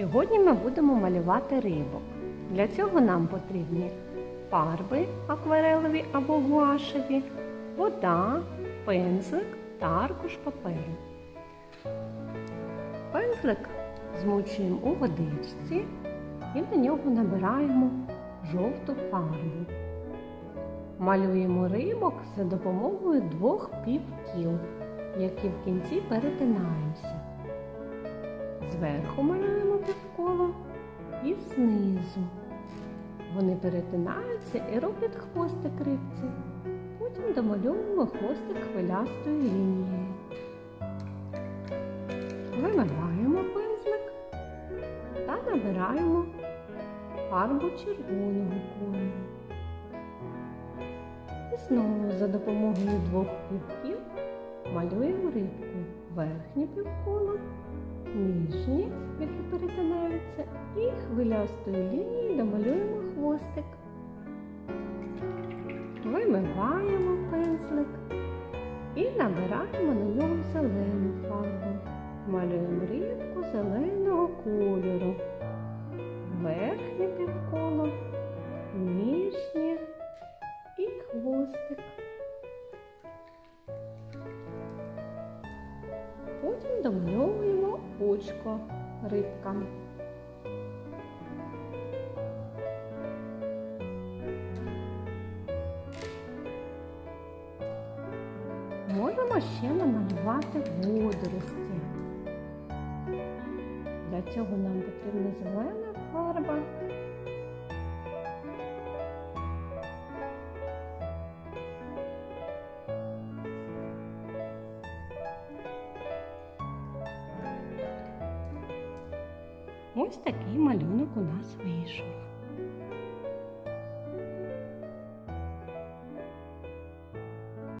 Сьогодні ми будемо малювати рибок. Для цього нам потрібні фарби акварелеві або гуашеві, вода, пензлик та аркуш паперу. Пензлик змочуємо у водичці і на нього набираємо жовту фарбу. Малюємо рибок за допомогою двох півкіл, які в кінці перетинаються. Зверху малюємо і знизу. Вони перетинаються і роблять хвостик рибці. Потім домальовуємо хвостик хвилястою лінією. Вимиваємо пензлик та набираємо фарбу червоного кольору. І знову за допомогою двох півкіл малюємо рибку верхнє півколо, нижнє, які перетинаються, і хвилястою лінією домалюємо хвостик. Вимиваємо пензлик і набираємо на нього зелену фарбу. Малюємо рибку зеленого кольору. Верхнє півколо, нижнє і хвостик. Потім домальовуємо очко рибкам. Можемо ще намалювати водорості. Для цього нам потрібна зелена фарба. Ось такий малюнок у нас вийшов.